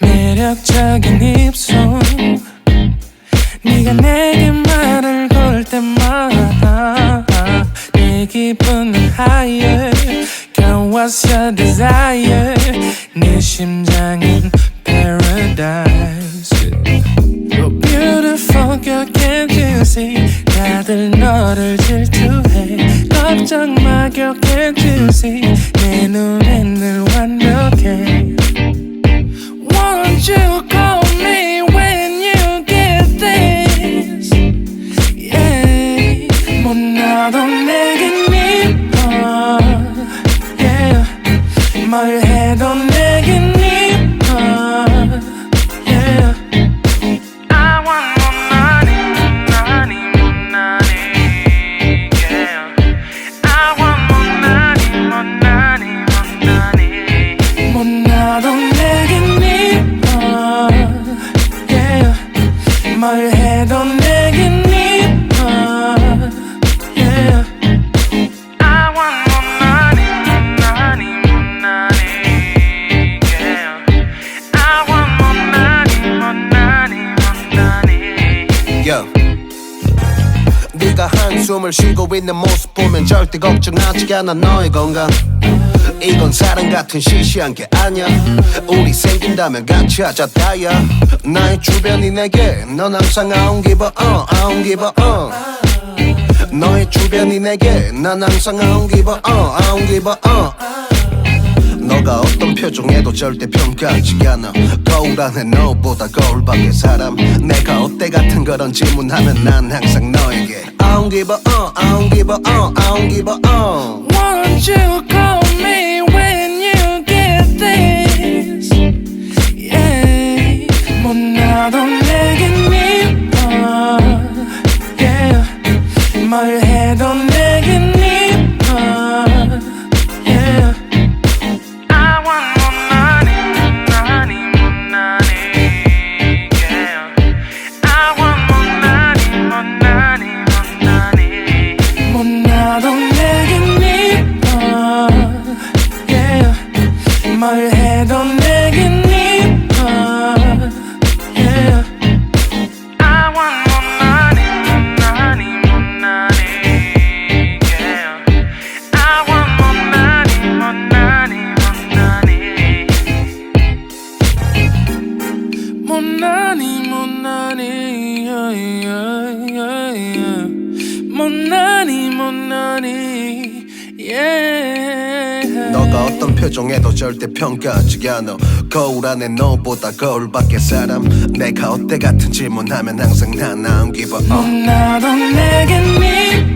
매력적인 입술. 네가 내게 말을 내 기분은 higher Girl what's your desire 네 심장은 paradise You're beautiful girl can't you see 다들 너를 질투해 걱정 마 girl can't you see 내 눈 내겐 네가 한숨을 쉬고 있는 모습 보면 절대 걱정하지 않아. 너의 건강. 이건 사랑 같은 시시한 게 아니야. 우리 생긴다면 같이 하자 다야 나의 주변이 내게 넌 항상 don't give a uh 너의 주변이 내게 난 항상 don't give a uh 너가 어떤 표정에도 절대 평가하지 않아. 거울 안에 너보다 거울 밖의 사람. 내가 어때 같은 그런 질문하면 난 항상 너에게 don't give a uh, I don't give a uh, I don't give a uh. Won't you call 너가 어떤 표정에도 절대 평가하지 않아 거울 안에 너보다 거울 밖의 사람. 내가 어때 같은 질문하면 항상 don't give a uh 나도 내겐 이